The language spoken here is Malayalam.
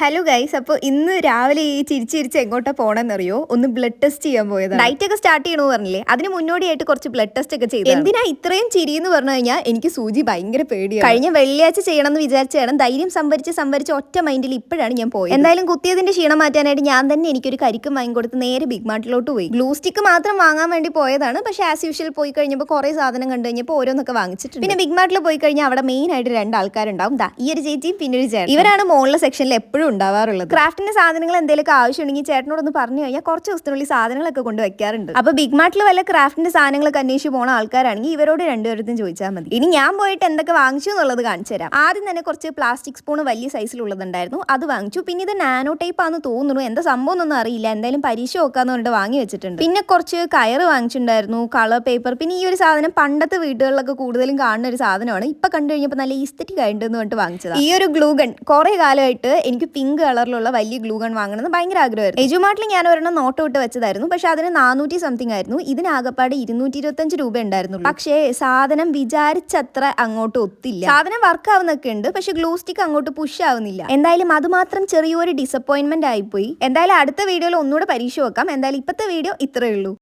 ഹലോ ഗൈസ് അപ്പോൾ ഇന്ന് രാവിലെ ഈ ചിരിച്ചിരിച്ച് എങ്ങോട്ടാ പോകണമെന്നറിയോ ഒന്ന് ബ്ലഡ് ടെസ്റ്റ് ചെയ്യാൻ പോയത് ഡയറ്റ് ഒക്കെ സ്റ്റാർട്ട് ചെയ്യണമെന്ന് പറഞ്ഞില്ലേ? അതിന് മുന്നോടിയായിട്ട് കുറച്ച് ബ്ലഡ് ടെസ്റ്റ് ഒക്കെ ചെയ്തു എന്തിനാ ഇത്രയും ചിരി എന്ന് പറഞ്ഞു കഴിഞ്ഞാൽ എനിക്ക് സൂചി ഭയങ്കര പേടിയാണ്. കഴിഞ്ഞ വെള്ളിയാഴ്ച ചെയ്യണം എന്ന് വിചാരിച്ചാണ് ധൈര്യം സംഭരിച്ച് സംഭരിച്ച് ഒറ്റ മൈൻഡിൽ ഇപ്പോഴാണ് ഞാൻ പോയത്. എന്തായാലും കുത്തിയതിന്റെ ക്ഷീണം മാറ്റാനായിട്ട് ഞാൻ തന്നെ എനിക്കൊരു കരിക്കും വാങ്ങി കൊടുത്ത് നേരെ ബിഗ് മാർട്ടിലോട്ട് പോയി. ഗ്ലൂ സ്റ്റിക്ക് മാത്രം വാങ്ങാൻ വേണ്ടി പോയതാണ്. പക്ഷെ ആസ് യൂഷ്വൽ പോയി കഴിഞ്ഞപ്പോൾ കുറേ സാധനം കണ്ടു കഴിഞ്ഞപ്പോൾ ഓരോന്നൊക്കെ വാങ്ങിച്ചിട്ടുണ്ട്. പിന്നെ ബിഗ് മാർട്ടിൽ പോയി കഴിഞ്ഞാൽ അവിടെ മെയിൻ ആയിട്ട് രണ്ട് ആൾക്കാരുണ്ടാവും. ദാ ഈ ഒരു ചേച്ചിയും പിന്നെ ഒരു ചേട്ടൻ ഇവരാണ് മുകളിലെ സെക്ഷനിൽ എപ്പോഴും ഉണ്ടാവാറുള്ളത്. ക്രാഫ്റ്റിന്റെ സാധനങ്ങൾ എന്തെങ്കിലും എന്തെങ്കിലുമൊക്കെ ആവശ്യമുണ്ടെങ്കിൽ ചേട്ടനോടൊന്ന് പറഞ്ഞു കഴിഞ്ഞാൽ കുറച്ച് ദിവസത്തിനുള്ളിൽ സാധനങ്ങളൊക്കെ കൊണ്ട് വെക്കാറുണ്ട് അപ്പൊ ബിഗ് മാർട്ടിൽ വല്ല ക്രാഫ്റ്റിന്റെ സാധനങ്ങളൊക്കെ അന്വേഷിച്ച് പോണ ആൾക്കാരാണെങ്കിൽ ഇവരോട് രണ്ടുപേരത്തും ചോദിച്ചാൽ മതി. ഇനി ഞാൻ പോയിട്ട് എന്തൊക്കെ വാങ്ങിച്ചു എന്നുള്ളത് കാണിച്ചു തരാം. ആദ്യം തന്നെ കുറച്ച് പ്ലാസ്റ്റിക് സ്പൂൺ വലിയ സൈസിലുള്ളതുണ്ടായിരുന്നു അത് വാങ്ങിച്ചു. പിന്നെ ഇത് നാനോ ടൈപ്പ് ആണെന്ന് തോന്നുന്നു. എന്താ സംഭവം ഒന്നും അറിയില്ല. എന്തായാലും പരീക്ഷ നോക്കാന്ന് പറഞ്ഞിട്ട് വാങ്ങി വെച്ചിട്ടുണ്ട്. പിന്നെ കുറച്ച് കയർ വാങ്ങിച്ചിട്ടുണ്ടായിരുന്നു. കളർ പേപ്പർ പിന്നെ ഈ ഒരു സാധനം പണ്ടത്തെ വീടുകളിലൊക്കെ കൂടുതലും കാണുന്ന ഒരു സാധനമാണ്. ഇപ്പൊ കണ്ടു കഴിഞ്ഞപ്പോൾ നല്ല ഈസ്തറ്റിക് ആയിട്ടെന്ന് പറഞ്ഞിട്ട് വാങ്ങിച്ചത്. ഈ ഒരു ഗ്ലൂഗൺ കുറെ കാലമായിട്ട് എനിക്ക് പിങ്ക് കളറിലുള്ള വലിയ ഗ്ലൂഗൺ വാങ്ങണമെന്ന് ഭയങ്കര ആഗ്രഹമായിരുന്നു. എജുമാർട്ടിൽ ഞാൻ ഒരെണ്ണം നോട്ട് വിട്ട് വെച്ചതായിരുന്നു. പക്ഷെ അതിന് നാനൂറ്റി സംതിങ് ആയിരുന്നു. ഇതിനാകപ്പാട് ഇരുന്നൂറ്റി ഇരുപത്തഞ്ച് രൂപ ഉണ്ടായിരുന്നുള്ളൂ. പക്ഷേ സാധനം വിചാരിച്ചത്ര അങ്ങോട്ട് ഒത്തില്ല. സാധനം വർക്ക് ആവുന്നൊക്കെ ഉണ്ട്. പക്ഷെ ഗ്ലൂ സ്റ്റിക്ക് അങ്ങോട്ട് പുഷ് ആവുന്നില്ല. എന്തായാലും അത് മാത്രം ചെറിയൊരു ഡിസപ്പോയിന്റ്മെന്റ് ആയിപ്പോയി. എന്തായാലും അടുത്ത വീഡിയോയിൽ ഒന്നുകൂടെ പരീക്ഷ വെക്കാം. എന്തായാലും ഇപ്പോഴത്തെ വീഡിയോ ഇത്രയേ ഉള്ളൂ.